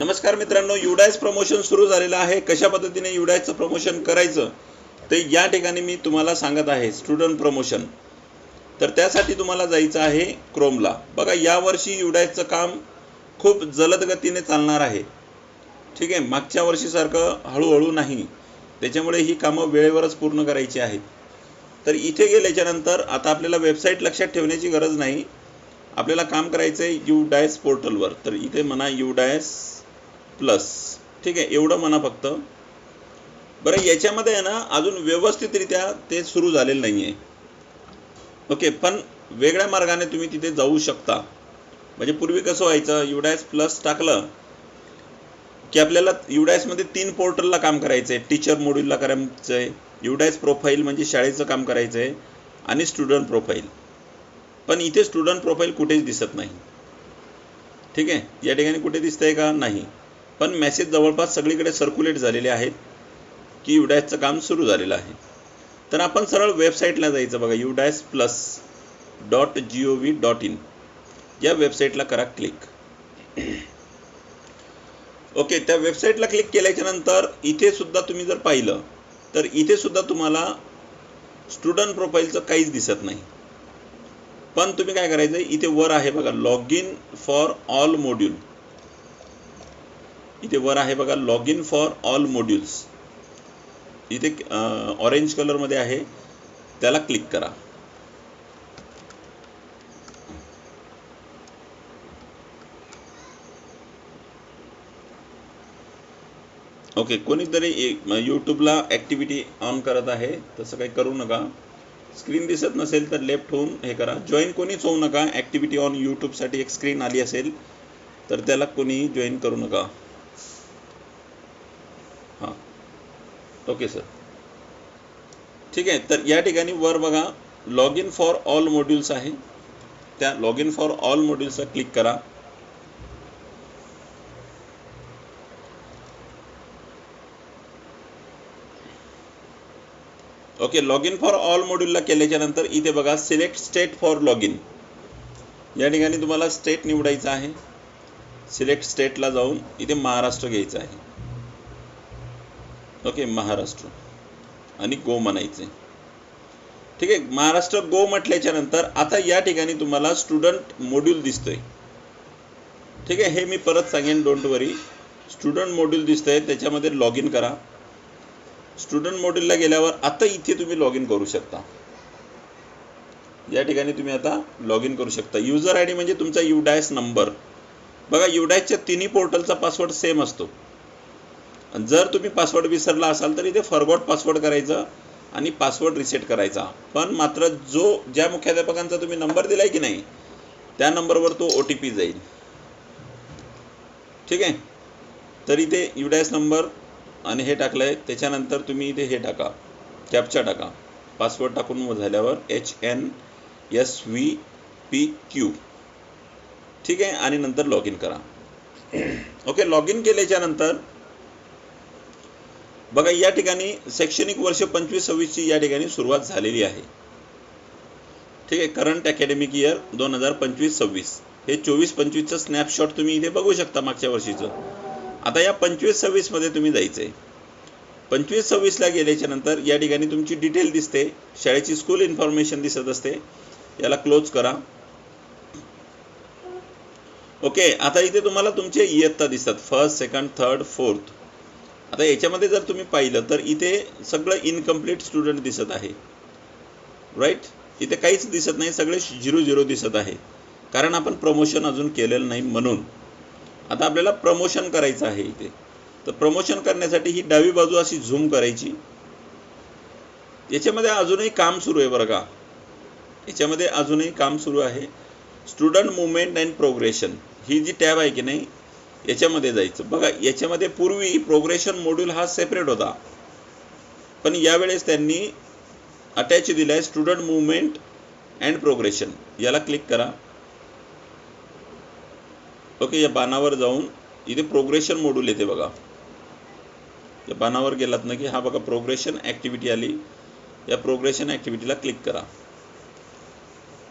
नमस्कार मित्रांनो UDISE promotion सुरू झालेलं आहे. कशा पद्धतीने युडायचं प्रमोशन करायचं ते या ठिकाणी मी तुम्हाला सांगत आहे. स्टुडंट प्रमोशन तर त्यासाठी तुम्हाला जायचं आहे क्रोमला बघा यावर्षी युडायचं काम खूप जलद गतीने चालणार आहे. ठीक आहे मागच्या वर्षीसारखं हळूहळू नाही. त्याच्यामुळे ही कामं वेळेवरच पूर्ण करायची आहेत. तर इथे गेल्याच्यानंतर आता आपल्याला वेबसाईट लक्षात ठेवण्याची गरज नाही. आपल्याला काम करायचं आहे यू डायस पोर्टलवर तर इथे म्हणा यू डायस प्लस. ठीक आहे एवढं म्हणा फक्त. बरं याच्यामध्ये आहे ना अजून व्यवस्थितरित्या ते सुरू झालेलं नाही आहे ओके पण वेगळ्या मार्गाने तुम्ही तिथे जाऊ शकता. म्हणजे पूर्वी कसं व्हायचं युडायस प्लस टाकलं की आपल्याला युडायसमध्ये तीन पोर्टलला काम करायचं आहे टीचर मोड्यूलला करायचं आहे युडायस प्रोफाईल म्हणजे शाळेचं काम करायचं आहे आणि स्टुडंट प्रोफाईल पण इथे स्टुडंट प्रोफाईल कुठेच दिसत नाही. ठीक आहे या ठिकाणी कुठे दिसतंय का? नाही. पण मेसेज जवळपास सगळीकडे सर्क्युलेट झालेले आहेत की युडायसचं काम सुरू झालेलं आहे. तर आपण सरळ वेबसाईटला जायचं बघा UDISE plus dot G O V dot in या वेबसाईटला करा क्लिक ओके त्या वेबसाईटला क्लिक केल्याच्यानंतर इथे सुद्धा तुम्ही जर पाहिलं तर इथे सुद्धा तुम्हाला स्टुडंट प्रोफाईलचं काहीच दिसत नाही. पण तुम्ही काय करायचं इथे वर आहे बघा log in for all module इथे वर आहे बघा log in for all modules इथे ऑरेंज कलरमध्ये आहे त्याला क्लिक करा. ओके कोणीतरी यूट्यूबला ॲक्टिव्हिटी ऑन करत आहे तसं काही करू नका. स्क्रीन दिसत नसेल तर लेफ्ट होऊन हे करा. जॉईन कोणीच होऊ नका. ॲक्टिव्हिटी ऑन यूट्यूबसाठी एक स्क्रीन आली असेल तर त्याला कोणी जॉईन करू नका. ओके सर ठीक आहे तर या ठिकाणी वर बघा log in for all modules आहे. त्या लॉग इन फॉर ऑल मॉड्यूल्सला क्लिक करा. Okay log in for all मॉड्यूलला केल्याच्यानंतर इथे बघा select state for log in या ठिकाणी तुम्हाला स्टेट निवडायचं आहे. सिलेक्ट स्टेटला जाऊन इथे महाराष्ट्र घ्यायचं आहे. ओके महाराष्ट्र. आणि गो म्हणायचे. ठीक आहे महाराष्ट्र गो म्हटल्याच्या नंतर आता या ठिकाणी तुम्हाला स्टुडंट मॉड्यूल दिसतोय. ठीक आहे हे मी परत सांगेन डोंट वरी स्टुडंट मॉड्यूल दिसतंय त्याच्यामध्ये लॉग इन करा स्टुडंट मॉड्यूलला गेल्यावर आता इथे तुम्ही लॉग इन करू शकता. या ठिकाणी तुम्ही आता लॉग इन करू शकता. युजर आय डी म्हणजे तुमचा युडायस नंबर बघा युडायसच्या तिन्ही पोर्टलचा पासवर्ड सेम असतो. जर तुम्ही पासवर्ड विसरला असाल तर इथे फॉरगॉट पासवर्ड करायचं आणि पासवर्ड रिसेट करायचा. पण मात्र जो ज्या मुख्याध्यापकांचा तुम्ही नंबर दिलाय की नाही त्या नंबरवर तो ओ टी पी जाईल. ठीक आहे? तर इथे युडायस नंबर आणि हे टाकलं आहे त्याच्यानंतर तुम्ही इथे हे टाका. कॅपचा टाका. पासवर्ड टाकून झाल्यावर H N S V P Q ठीक आहे? आणि नंतर लॉग इन करा. ओके लॉग इन केल्याच्यानंतर बघा या ठिकाणी शैक्षणिक वर्ष पंचवीस सव्वीसची या ठिकाणी सुरुवात झालेली आहे. ठीक आहे करंट अकॅडमिक इयर दोन हजार पंचवीस सव्वीस. हे चोवीस पंचवीसचं स्नॅपशॉट तुम्ही इथे बघू शकता मागच्या वर्षीचं. आता या पंचवीस सव्वीसमध्ये तुम्ही जायचं आहे पंचवीस सव्वीसला गेल्याच्यानंतर या ठिकाणी तुमची डिटेल दिसते. शाळेची स्कूल इन्फॉर्मेशन दिसत असते. याला क्लोज करा. ओके आता इथे तुम्हाला तुमचे इयत्ता दिसतात. फर्स्ट सेकंड थर्ड फोर्थ आता याच्यामध्ये जर तुम्ही पाहिलं तर इथे सगळं इनकम्प्लीट स्टुडंट दिसत आहे. राईट इथे काहीच दिसत नाही सगळे झिरो झिरो दिसत आहे. कारण आपण प्रमोशन अजून केलेलं नाही म्हणून. आता आपल्याला प्रमोशन करायचं आहे इथे. तर प्रमोशन करण्यासाठी ही डावी बाजू अशी झूम करायची. याच्यामध्ये अजूनही काम सुरू आहे बरं का. याच्यामध्ये अजूनही काम सुरू आहे. स्टुडंट मुवमेंट अँड प्रोग्रेशन ही जी टॅब आहे की नाही याच्यामध्ये जायचं. बघा याच्यामध्ये पूर्वी प्रोग्रेशन मॉड्यूल हा सेपरेट होता. पण यावेळेस त्यांनी अटॅच दिला आहे स्टुडंट मुवमेंट अँड प्रोग्रेशन याला क्लिक करा. ओके या बाणावर जाऊन इथे प्रोग्रेशन मॉड्यूल येते बघा. या बाणावर गेलात ना की हा बघा प्रोग्रेशन ॲक्टिव्हिटी आली. या प्रोग्रेशन ॲक्टिव्हिटीला क्लिक करा.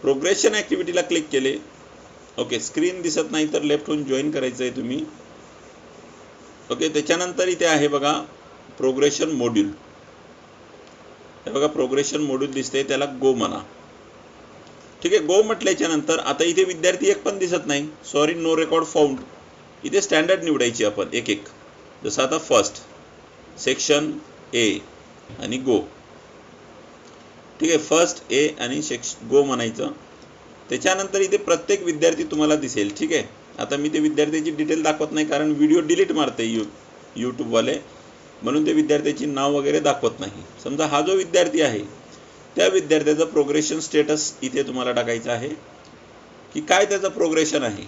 प्रोग्रेशन ॲक्टिव्हिटीला क्लिक केले. ओके स्क्रीन दिसत नाही तर लेफ्ट होऊन जॉईन करायचं आहे तुम्ही. ओके त्याच्यानंतर इथे आहे बघा प्रोग्रेशन मॉड्यूल हे बघा प्रोग्रेशन मॉड्यूल दिसते त्याला गो म्हणा. ठीक? आहे गो म्हटल्याच्या नंतर आता इथे विद्यार्थी एक पण दिसत नाही. सॉरी नो रेकॉर्ड फाउंड इथे स्टँडर्ड निवडायची आपण एक एक. जसं आता फर्स्ट सेक्शन ए आणि गो ठीक? आहे फर्स्ट ए आणि सेक्श गो म्हणायचं. त्याच्यानंतर इथे प्रत्येक विद्यार्थी तुम्हाला दिसेल ठीक आहे? आता मी ते विद्यार्थ्याची डिटेल दाखवत नाही कारण व्हिडिओ डिलीट मारते यू यूट्यूबवाले म्हणून ते विद्यार्थ्याची नाव वगैरे दाखवत नाही. समजा हा जो विद्यार्थी आहे त्या विद्यार्थ्याचं प्रोग्रेशन स्टेटस इथे तुम्हाला टाकायचं आहे. की काय त्याचं प्रोग्रेशन आहे?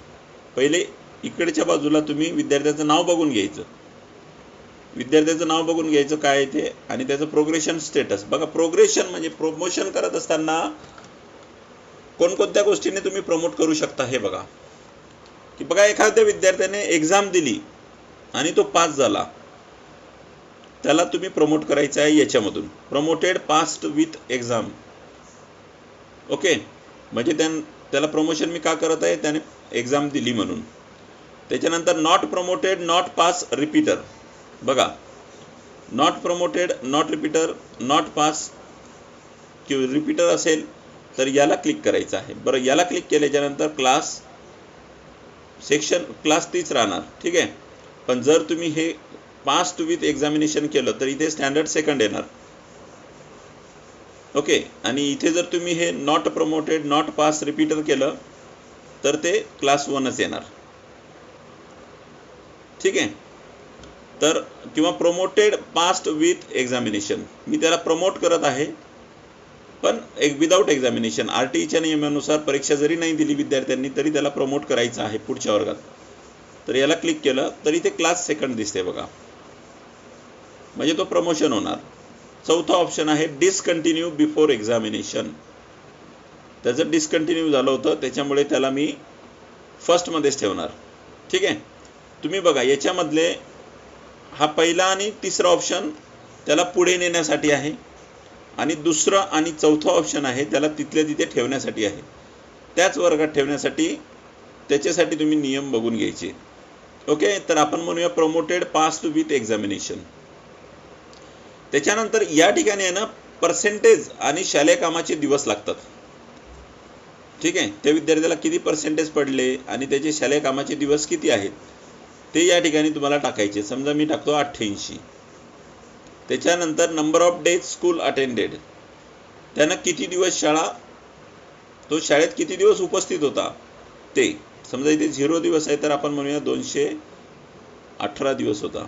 पहिले इकडच्या बाजूला तुम्ही विद्यार्थ्याचं नाव बघून घ्यायचं. विद्यार्थ्याचं नाव बघून घ्यायचं काय ते? आणि त्याचं प्रोग्रेशन स्टेटस बघा प्रोग्रेशन म्हणजे प्रोमोशन करत असताना कोणकोणत्या गोष्टीने तुम्ही प्रमोट करू शकता हे बघा. की बघा एखाद्या विद्यार्थ्याने एक्झाम दिली आणि तो पास झाला. त्याला तुम्ही प्रमोट करायचं आहे याच्यामधून. Promoted passed with exam okay म्हणजे त्या त्याला प्रमोशन मी का करत आहे? त्याने एक्झाम दिली म्हणून. त्याच्यानंतर not promoted not pass repeater बघा. Not promoted not repeater not pass किंवा रिपीटर असेल तर याला क्लिक करायचं आहे. बरं याला क्लिक केल्याच्यानंतर क्लास सेक्शन क्लास तीच राहणार. ठीक आहे? पण जर तुम्ही हे पास्ट विथ एक्झामिनेशन केलं तर इथे स्टँडर्ड सेकंड येणार. ओके आणि इथे जर तुम्ही हे not promoted not pass repeater केलं तर ते क्लास वनच येणार. ठीक आहे? तर किंवा प्रमोटेड पास्ट विथ एक्झामिनेशन मी त्याला प्रमोट करत आहे. पण एक विदाऊट एक्झामिनेशन आर टी ईच्या नियमानुसार परीक्षा जरी नाही दिली विद्यार्थ्यांनी तरी त्याला प्रमोट करायचं आहे पुढच्या वर्गात. तर याला क्लिक केलं तरी ते क्लास सेकंड दिसते बघा. म्हणजे तो प्रमोशन होणार. चौथा ऑप्शन आहे डिसकंटिन्यू बिफोर एक्झामिनेशन त्याचं डिसकंटिन्यू झालं होतं त्याच्यामुळे त्याला मी फर्स्टमध्येच ठेवणार. ठीक आहे? तुम्ही बघा याच्यामधले हा पहिला आणि तिसरा ऑप्शन त्याला पुढे नेण्यासाठी आहे. आणि दुसरं आणि चौथं ऑप्शन आहे त्याला तिथल्या तिथे ठेवण्यासाठी आहे. त्याच वर्गात ठेवण्यासाठी त्याच्यासाठी तुम्ही नियम बघून घ्यायचे. ओके तर आपण म्हणूया promoted pass to with examination त्याच्यानंतर या ठिकाणी आहे ना पर्सेंटेज आणि शालेय कामाचे दिवस लागतात. ठीक आहे? त्या विद्यार्थ्याला किती पर्सेंटेज पडले आणि त्याचे शालेय कामाचे दिवस किती आहेत? ते या ठिकाणी तुम्हाला टाकायचे. समजा मी टाकतो अठ्ठ्याऐंशी. त्याच्यानंतर number of days school attended त्यानं किती दिवस शाळा? तो शाळेत किती दिवस उपस्थित होता? ते समजा इथे झिरो दिवस आहे तर आपण म्हणूया दोनशे अठरा दिवस होता.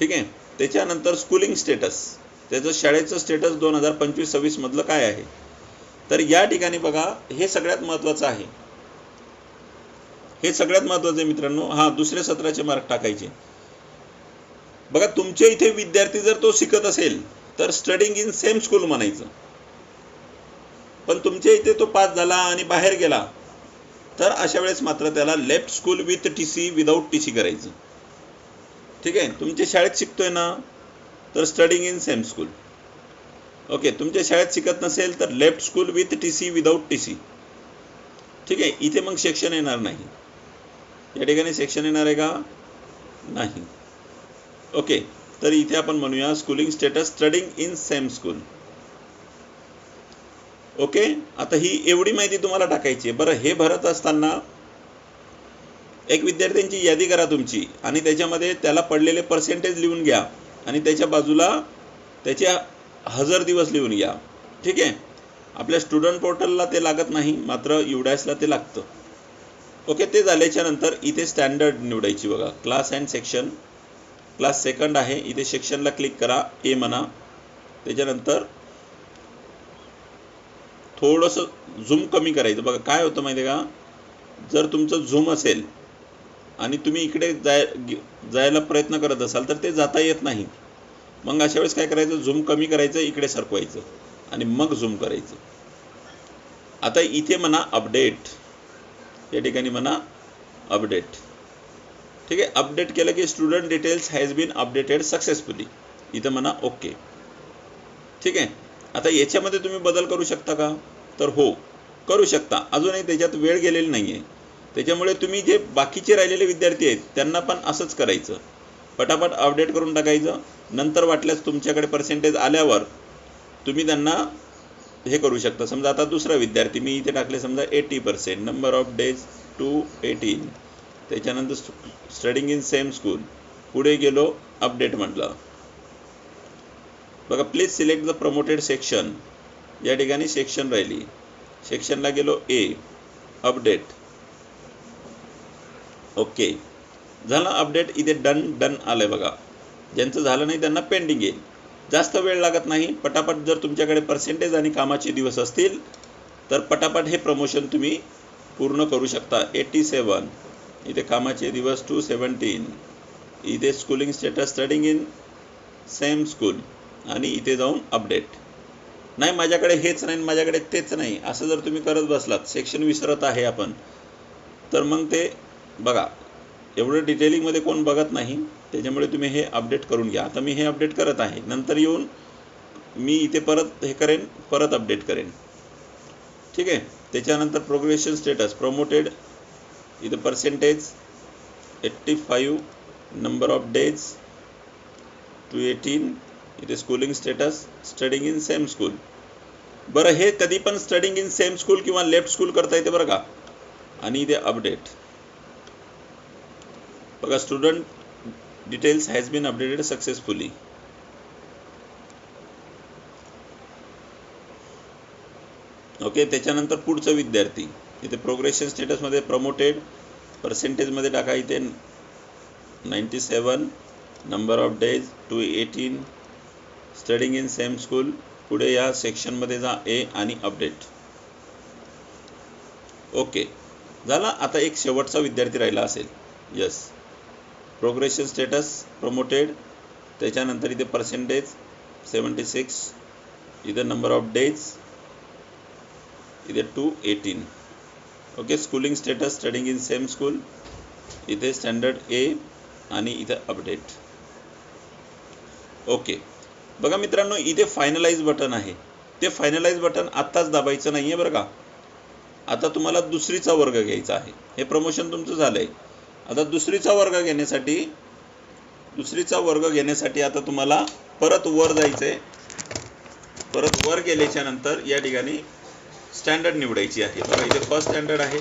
ठीक आहे? त्याच्यानंतर स्कूलिंग स्टेटस त्याचं शाळेचं स्टेटस दोन हजार पंचवीस सव्वीसमधलं काय आहे? तर या ठिकाणी बघा हे सगळ्यात महत्त्वाचं आहे. हे सगळ्यात महत्त्वाचं आहे मित्रांनो. हां दुसऱ्या सत्राचे मार्क टाकायचे. बघा तुमच्या इथे विद्यार्थी जर तो शिकत असेल तर स्टडिंग इन सेम स्कूल म्हणायचं. पण तुमच्या इथे तो पास झाला आणि बाहेर गेला तर अशा वेळेस मात्र त्याला left school with T C without T C करायचं. ठीक आहे? तुमच्या शाळेत शिकतोय ना तर studying in same school okay तुमच्या शाळेत शिकत नसेल तर left school with T C without T C ठीक आहे? इथे मग सेक्शन येणार नाही. या ठिकाणी सेक्शन येणार आहे का? नाही. ओके तर इथे आपण म्हणूया schooling status studying in same school okay आता ही एवढी माहिती तुम्हाला टाकायची आहे. बरं हे भरत असताना एक विद्यार्थ्यांची यादी करा तुमची आणि त्याच्यामध्ये त्याला पडलेले पर्सेंटेज लिहून घ्या आणि त्याच्या बाजूला त्याचे हजर दिवस लिहून घ्या. ठीक आहे? आपल्या स्टुडंट पोर्टलला ते लागत नाही मात्र युडॅसला ते लागतं. ओके ते झाल्याच्यानंतर इथे स्टँडर्ड निवडायची बघा. Class and section class second आहे. इथे सेक्शनला क्लिक करा. ए म्हणा. त्याच्यानंतर थोडंसं झूम कमी करायचं. बघा काय होतं माहिती आहे का? जर तुमचं झूम असेल आणि तुम्ही इकडे जाय जायला प्रयत्न करत असाल तर ते जाता येत नाही. मग अशा वेळेस काय करायचं? झूम कमी करायचं इकडे सरकवायचं आणि मग झूम करायचं. आता इथे म्हणा अपडेट या ठिकाणी म्हणा अपडेट ठीक आहे? अपडेट केलं की student details has been updated successfully इथं म्हणा ओके ठीक आहे? आता याच्यामध्ये तुम्ही बदल करू शकता का? तर हो करू शकता. अजूनही त्याच्यात वेळ गेलेली नाही आहे त्याच्यामुळे तुम्ही जे बाकीचे राहिलेले विद्यार्थी आहेत त्यांना पण असंच करायचं. पटापट अपडेट करून टाकायचं. नंतर वाटल्यास तुमच्याकडे पर्सेंटेज आल्यावर तुम्ही त्यांना हे करू शकता. समजा आता दुसरा विद्यार्थी मी इथे टाकले समजा eighty percent number of days two eighteen त्याच्यानंतर स्टडिंग इन सेम स्कूल पुढे गेलो अपडेट म्हटलं. बघा please select the promoted section या ठिकाणी सेक्शन राहिली. सेक्शनला गेलो ए अपडेट ओके झालं अपडेट इथे डन डन आलंय बघा. ज्यांचं झालं नाही त्यांना पेंडिंग येईल जास्त वेळ लागत नाही. पटापट जर तुमच्याकडे पर्सेंटेज आणि कामाचे दिवस असतील तर पटापट हे प्रमोशन तुम्ही पूर्ण करू शकता. एटी सेवन इथे कामाचे दिवस टू सेवन्टीन इथे schooling status studying in same school आणि इथे जाऊन अपडेट नाही माझ्याकडे हेच नाही माझ्याकडे तेच नाही. असं जर तुम्ही करत बसलात सेक्शन विसरत आहे आपण तर मग ते बघा. एवढं डिटेलिंगमध्ये कोण बघत नाही त्याच्यामुळे तुम्ही हे अपडेट करून घ्या. आता मी हे अपडेट करत आहे. नंतर येऊन मी इथे परत हे करेन परत अपडेट करेन. ठीक आहे? त्याच्यानंतर प्रोग्रेशन स्टेटस प्रमोटेड इथं percentage eighty five number of days two eighteen इथे schooling status studying in same school बरं हे कधी पण स्टडिंग इन सेम स्कूल किंवा लेफ्ट स्कूल करता येते बरं का? आणि इथे अपडेट बघा student details has been updated successfully okay त्याच्यानंतर पुढचं विद्यार्थी. इथे प्रोग्रेशन स्टेटसमध्ये प्रमोटेड पर्सेंटेजमध्ये टाका इथे ninety seven number of days two eighteen studying in same school पुढे या सेक्शनमध्ये जा ए आणि अपडेट ओके झाला? आता एक शेवटचा विद्यार्थी राहिला असेल. यस प्रोग्रेशन स्टेटस प्रमोटेड त्याच्यानंतर इथे पर्सेंटेज सेवन्टी सिक्स इथे नंबर ऑफ डेज इथे two eighteen okay schooling status studying in same school इथे स्टँडर्ड ए आणि इथे अपडेट ओके बघा मित्रांनो इथे फायनलाइज बटन आहे. ते फायनलाइज बटन आत्ताच दाबायचं नाही आहे बरं का? आता तुम्हाला दुसरीचा वर्ग घ्यायचा आहे. हे प्रमोशन तुमचं झालं आहे आता दुसरीचा वर्ग घेण्यासाठी दुसरीचा वर्ग घेण्यासाठी आता तुम्हाला परत वर जायचं आहे परत वर गेल्याच्यानंतर या ठिकाणी स्टँडर्ड निवडायची आहे. बघा इथे फर्स्ट स्टँडर्ड आहे.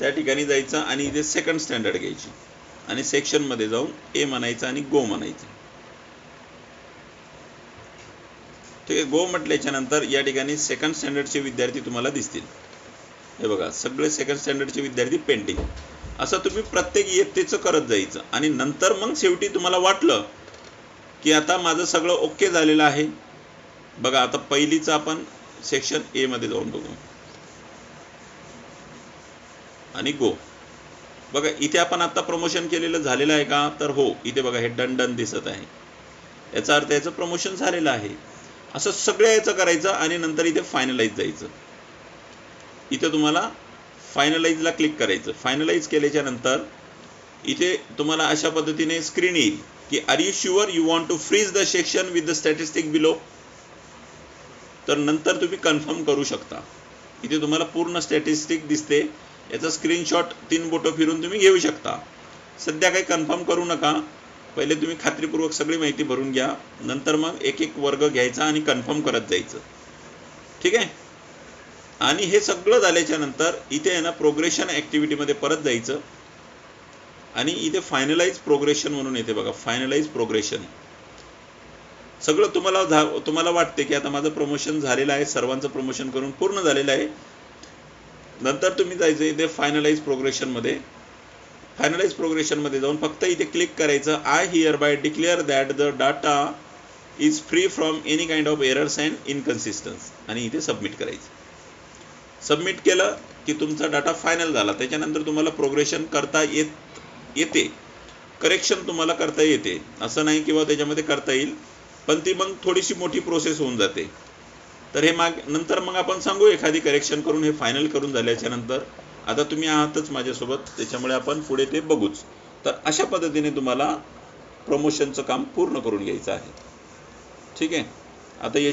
त्या ठिकाणी जायचं आणि इथे सेकंड स्टँडर्ड घ्यायची. आणि सेक्शनमध्ये जाऊन ए म्हणायचं आणि गो म्हणायचं. ठीक आहे गो म्हटल्याच्या नंतर या ठिकाणी सेकंड स्टँडर्डचे विद्यार्थी तुम्हाला दिसतील. हे बघा सगळे सेकंड स्टँडर्डचे विद्यार्थी पेंटिंग असं तुम्ही प्रत्येक इयत्तेचं करत जायचं. आणि नंतर मग शेवटी तुम्हाला वाटलं की आता माझं सगळं ओके झालेलं आहे. बघा आता पहिलीचं आपण सेक्शन ए मध्ये जाऊन बघू. आणि गो बघा इथे आपण आता प्रमोशन केलेलं झालेलं आहे का? तर हो इथे बघा हे डन डन दिसत आहे. याचा अर्थ याचं प्रमोशन झालेलं आहे. असं सगळ्या याचं करायचं आणि नंतर इथे फायनलाइज जायचं. इथे तुम्हाला फायनलाइजला क्लिक करायचं. फायनलाइज केल्याच्यानंतर इथे तुम्हाला अशा पद्धतीने स्क्रीन येईल की are you sure you want to freeze the section with the statistic below तर नंतर तुम्ही कन्फर्म करू शकता. इथे तुम्हाला पूर्ण स्टॅटिस्टिक दिसते. याचा स्क्रीनशॉट तीन बोटं फिरून तुम्ही घेऊ शकता. सध्या काही कन्फर्म करू नका. पहिले तुम्ही खात्रीपूर्वक सगळी माहिती भरून घ्या. नंतर मग एक एक वर्ग घ्यायचा आणि कन्फर्म करत जायचं. ठीक आहे? आणि हे सगळं झाल्याच्यानंतर इथे आहे ना प्रोग्रेशन ॲक्टिव्हिटीमध्ये परत जायचं. आणि इथे फायनलाइज प्रोग्रेशन म्हणून येते बघा. फायनलाइज प्रोग्रेशन सगळं तुम्हाला झा तुम्हाला वाटते की आता माझं प्रमोशन झालेलं आहे सर्वांचं प्रमोशन करून पूर्ण झालेलं आहे. नंतर तुम्ही जायचं इथे फायनलाइज प्रोग्रेशनमध्ये फायनलाइज प्रोग्रेशनमध्ये जाऊन फक्त इथे क्लिक करायचं. I hereby declare that the data is free from any kind of errors and inconsistence आणि इथे सबमिट करायचं. सबमिट केलं की तुमचा डाटा फायनल झाला. त्याच्यानंतर तुम्हाला प्रोग्रेशन करता येत येते. करेक्शन तुम्हाला करता येते. असं नाही किंवा त्याच्यामध्ये करता येईल. पण ती मग थोडीशी मोठी प्रोसेस होऊन जाते. तर हे माग नंतर मग आपण सांगू एखादी करेक्शन करून हे फायनल करून झाल्याच्यानंतर. आता तुम्ही आहातच माझ्यासोबत त्याच्यामुळे आपण पुढे ते बघूच. तर अशा पद्धतीने तुम्हाला प्रमोशनचं काम पूर्ण करून घ्यायचं आहे. ठीक आहे? आता या